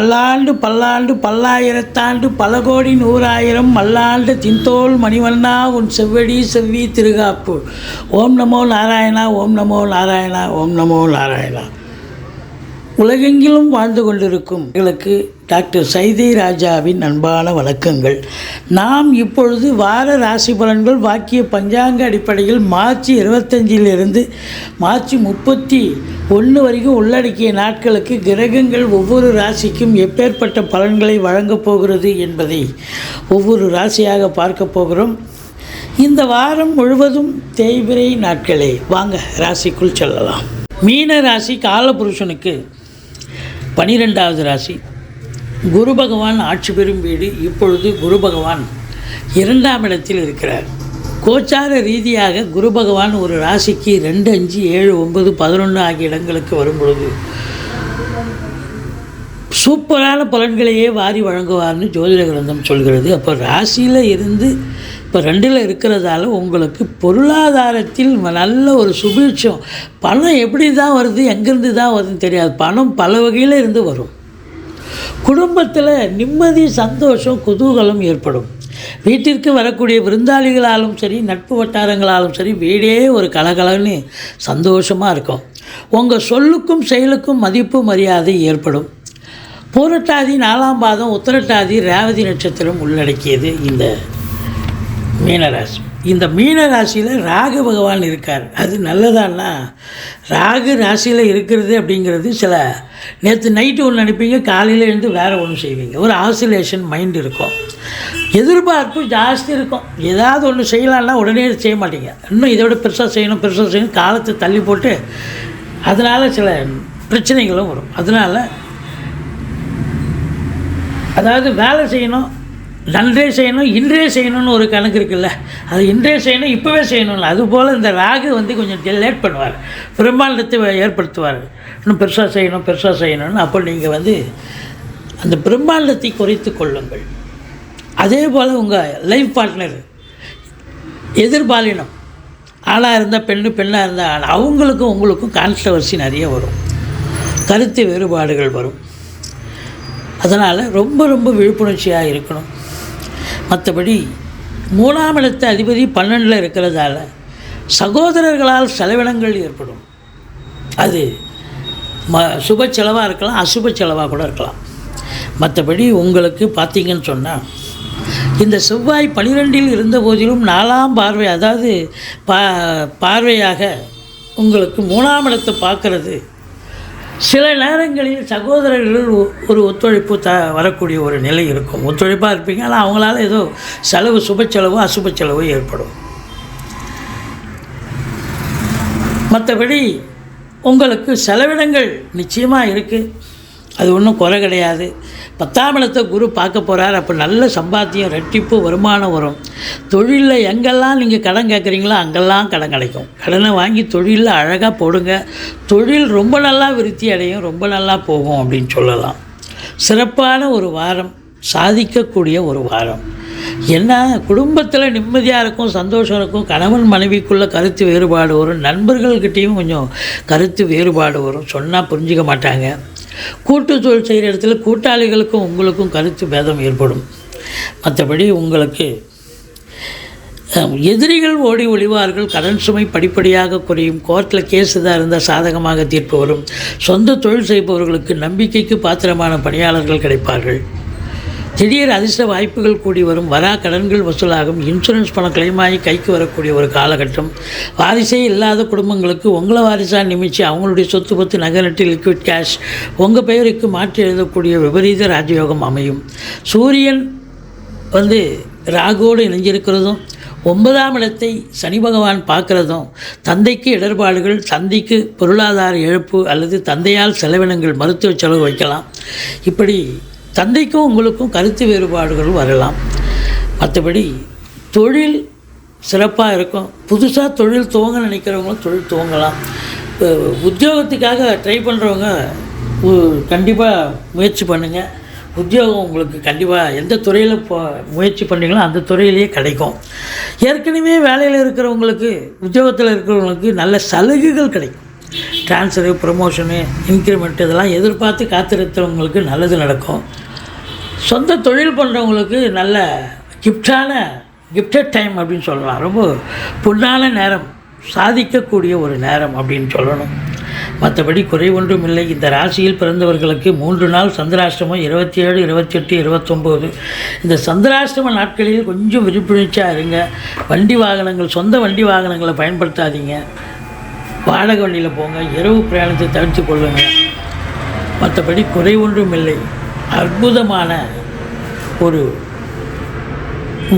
பல்லாண்டு பல்லாண்டு பல்லாயிரத்தாண்டு பல கோடி நூறாயிரம் மல்லாண்டு தின்தோல் மணிவண்ணா உன் செவ்வடி செவ்வி திருகாப்பு ஓம் நமோ நாராயணா ஓம் நமோ நாராயணா ஓம் நமோ நாராயணா. உலகெங்கிலும் வாழ்ந்து கொண்டிருக்கும் எங்களுக்கு டாக்டர் சைதை ராஜாவின் அன்பான வணக்கங்கள். நாம் இப்பொழுது வார ராசி பலன்கள் வாக்கிய பஞ்சாங்க அடிப்படையில் மார்ச் இருபத்தஞ்சிலிருந்து மார்ச் முப்பத்தி ஒன்று வரைக்கும் உள்ளடக்கிய நாட்களுக்கு கிரகங்கள் ஒவ்வொரு ராசிக்கும் எப்பேற்பட்ட பலன்களை வழங்கப் போகிறது என்பதை ஒவ்வொரு ராசியாக பார்க்க போகிறோம். இந்த வாரம் முழுவதும் தேய்பிரை நாட்களே. வாங்க ராசிக்குள் செல்லலாம். மீன ராசி காலபுருஷனுக்கு பனிரெண்டாவது ராசி. குரு பகவான் ஆட்சி பெறும் வீடு இப்பொழுது குரு பகவான் இரண்டாம் இடத்தில் இருக்கிறார். கோச்சார ரீதியாக குரு பகவான் ஒரு ராசிக்கு ரெண்டு அஞ்சு ஏழு ஒன்பது பதினொன்று ஆகிய இடங்களுக்கு வரும் பொழுது சூப்பரான பலன்களையே வாரி வழங்குவார்னு ஜோதிட கிரந்தம் சொல்கிறது. அப்போ ராசியில் இருந்து இப்போ ரெண்டில் இருக்கிறதால உங்களுக்கு பொருளாதாரத்தில் நல்ல ஒரு சுபீட்சம். பணம் எப்படி தான் வருது எங்கேருந்து தான் வருதுன்னு தெரியாது. பணம் பல வகையில் இருந்து வரும். குடும்பத்தில் நிம்மதி சந்தோஷம் குதூகலம் ஏற்படும். வீட்டிற்கு வரக்கூடிய விருந்தாளிகளாலும் சரி நட்பு வட்டாரங்களாலும் சரி வீடே ஒரு கலகலன்னு சந்தோஷமாக இருக்கும். உங்கள் சொல்லுக்கும் செயலுக்கும் மதிப்பு மரியாதை ஏற்படும். பூரட்டாதி நாலாம் பாதம் உத்தரட்டாதி ரேவதி நட்சத்திரம் உள்ளடக்கியது இந்த மீனராசி. இந்த மீன ராசியில் ராகு பகவான் இருக்கார். அது நல்லதான்னா ராகு ராசியில் இருக்கிறது அப்படிங்கிறது சில நேற்று நைட்டு ஒன்று நினைப்பீங்க காலையில் எழுந்து வேறு ஒன்று செய்வீங்க. ஒரு ஆசிலேஷன் மைண்ட் இருக்கும். எதிர்பார்ப்பு ஜாஸ்தி இருக்கும். ஏதாவது ஒன்று செய்யலான்னா உடனே செய்ய மாட்டீங்க. இன்னும் இதை விட பெருசாக செய்யணும் பெருசாக செய்யணும் காலத்தை தள்ளி போட்டு அதனால் சில பிரச்சனைகளும் வரும். அதனால் அதாவது வேலை செய்யணும் நன்றே செய்யணும் இன்றே செய்யணும்னு ஒரு கணக்கு இருக்குல்ல? அது இன்றே செய்யணும் இப்போவே செய்யணும்ல. அதுபோல் இந்த ராகு வந்து கொஞ்சம் லேட் பண்ணுவார். பிரம்மாண்டத்தை ஏற்படுத்துவார். இன்னும் பெருசாக செய்யணும் பெருசாக செய்யணும்னு அப்போ நீங்கள் வந்து அந்த பிரம்மாண்டத்தை குறைத்து கொள்ளுங்கள். அதே போல் உங்கள் லைஃப் பார்ட்னர் எதிர்பாலினம். ஆளாக இருந்தால் பெண்ணு பெண்ணாக இருந்தால் ஆண் அவங்களுக்கும் உங்களுக்கும் கான்ட்ரவர்சி நிறைய வரும். கருத்து வேறுபாடுகள் வரும். அதனால் ரொம்ப ரொம்ப விழிப்புணர்ச்சியாக இருக்கணும். மற்றபடி மூணாம் இடத்து அதிபதி பன்னெண்டில் இருக்கிறதால சகோதரர்களால் செலவினங்கள் ஏற்படும். அது ம சுப செலவாக இருக்கலாம் அசுப செலவாக கூட இருக்கலாம். மற்றபடி உங்களுக்கு பார்த்தீங்கன்னு சொன்னால் இந்த செவ்வாய் பனிரெண்டில் இருந்த போதிலும் நாலாம் பார்வை அதாவது பா பார்வையாக உங்களுக்கு மூணாம் இடத்தை பார்க்குறது சில நேரங்களில் சகோதரர்கள் ஒரு ஒத்துழைப்பு த வரக்கூடிய ஒரு நிலை இருக்கும். ஒத்துழைப்பாக இருப்பீங்க. ஆனால் அவங்களால ஏதோ செலவு சுப செலவோ அசுப செலவோ ஏற்படும். மற்றபடி உங்களுக்கு செலவினங்கள் நிச்சயமாக இருக்குது அது ஒன்றும் குறை கிடையாது. பத்தாம் இடத்தை குரு பார்க்க போகிறார் அப்போ நல்ல சம்பாத்தியம் ரெட்டிப்பு வருமானம் வரும். தொழிலில் எங்கெல்லாம் நீங்கள் கடன் கேட்குறீங்களோ அங்கெல்லாம் கடன் கிடைக்கும். கடனை வாங்கி தொழிலில் அழகாக போடுங்க. தொழில் ரொம்ப நல்லா விருத்தி அடையும் ரொம்ப நல்லா போகும் அப்படின்னு சொல்லலாம். சிறப்பான ஒரு வாரம் சாதிக்கக்கூடிய ஒரு வாரம். என்ன? குடும்பத்தில் நிம்மதியாக இருக்கும் சந்தோஷம் இருக்கும். கணவன் மனைவிக்குள்ளே கருத்து வேறுபாடு வரும். நண்பர்கள்கிட்டேயும் கொஞ்சம் கருத்து வேறுபாடு வரும். சொன்னால் புரிஞ்சிக்க மாட்டாங்க. கூட்டு தொழில் செய்கிற இடத்துல கூட்டாளிகளுக்கும் உங்களுக்கும் கருத்து பேதம் ஏற்படும். மற்றபடி உங்களுக்கு எதிரிகள் ஓடி ஒளிவார்கள் கடன் சுமை படிப்படியாக குறையும் கோர்ட்டில் கேஸ் தான் இருந்தால் சாதகமாக தீர்ப்பு வரும். சொந்த தொழில் செய்பவர்களுக்கு நம்பிக்கைக்கு பாத்திரமான பணியாளர்கள் கிடைப்பார்கள். திடீர் அதிர்ஷ்ட வாய்ப்புகள் கூடி வரும். வரா கடன்கள் வசூலாகும். இன்சூரன்ஸ் பணம் கிளைமாகி கைக்கு வரக்கூடிய ஒரு காலகட்டம். வாரிசே இல்லாத குடும்பங்களுக்கு உங்களை வாரிசாக நிமிச்சு அவங்களுடைய சொத்து பத்து நகரட்டு நட்டு லிக்விட் கேஷ் உங்கள் பெயருக்கு மாற்றி எழுதக்கூடிய விபரீத ராஜயோகம் அமையும். சூரியன் வந்து ராகுவோடு இணைஞ்சிருக்கிறதும் ஒன்பதாம் இடத்தை சனி பகவான் பார்க்குறதும் தந்தைக்கு இடர்பாடுகள் தந்தைக்கு பொருளாதார இழப்பு அல்லது தந்தையால் செலவினங்கள் மருத்துவ செலவு வைக்கலாம். இப்படி தந்தைக்கும் உங்களுக்கும் கருத்து வேறுபாடுகள் வரலாம். மற்றபடி தொழில் சிறப்பாக இருக்கும். புதுசாக தொழில் துவங்க நினைக்கிறவங்களும் தொழில் துவங்கலாம். உத்தியோகத்துக்காக ட்ரை பண்ணுறவங்க கண்டிப்பாக முயற்சி பண்ணுங்கள் உத்தியோகம் உங்களுக்கு கண்டிப்பாக எந்த துறையில் இப்போ முயற்சி பண்ணீங்களோ அந்த துறையிலேயே கிடைக்கும். ஏற்கனவே வேலையில் இருக்கிறவங்களுக்கு உத்தியோகத்தில் இருக்கிறவங்களுக்கு நல்ல சலுகைகள் கிடைக்கும். ட்ரான்ஸ்ஃபரு ப்ரொமோஷனு இன்க்ரிமெண்ட் இதெல்லாம் எதிர்பார்த்து காத்திருத்தவங்களுக்கு நல்லது நடக்கும். சொந்த தொழில் பண்ணுறவங்களுக்கு நல்ல கிஃப்டான கிஃப்டட் டைம் அப்படின்னு சொல்லலாம். ரொம்ப பொன்னான நேரம் சாதிக்கக்கூடிய ஒரு நேரம் அப்படின்னு சொல்லணும். மற்றபடி குறை ஒன்றும் இல்லை. இந்த ராசியில் பிறந்தவர்களுக்கு மூன்று நாள் சந்திராஷ்டமம் இருபத்தி ஏழு இருபத்தெட்டு இருபத்தொம்போது. இந்த சந்திராஷ்டம நாட்களில் கொஞ்சம் விழிப்புணர்ச்சியாக இருங்க. வண்டி வாகனங்கள் சொந்த வண்டி வாகனங்களை பயன்படுத்தாதீங்க. வாடகை வண்டியில் போங்க இரவு பிரயாணத்தை தவிர்த்து கொள்ளுங்க. மற்றபடி குறை ஒன்றும் இல்லை. அற்புதமான ஒரு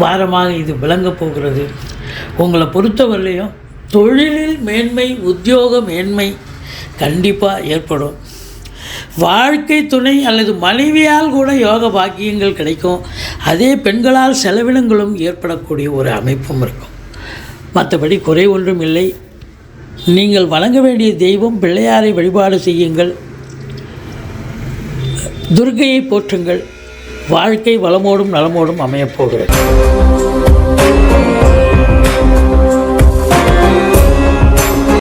வாரமாக இது விளங்கப் போகிறது. உங்களை பொறுத்தவரையிலையும் தொழிலில் மேன்மை உத்தியோக மேன்மை கண்டிப்பாக ஏற்படும். வாழ்க்கை துணை அல்லது மனைவியால் கூட யோக பாக்கியங்கள் கிடைக்கும். அதே பெண்களால் செலவினங்களும் ஏற்படக்கூடிய ஒரு அமைப்பும் இருக்கும். மற்றபடி குறை ஒன்றும் இல்லை. நீங்கள் வணங்க வேண்டிய தெய்வம் பிள்ளையாரை வழிபாடு செய்யுங்கள். துர்கையை போற்றுங்கள். வாழ்க்கை வளமோடும் நலமோடும் அமையப் போகிறது.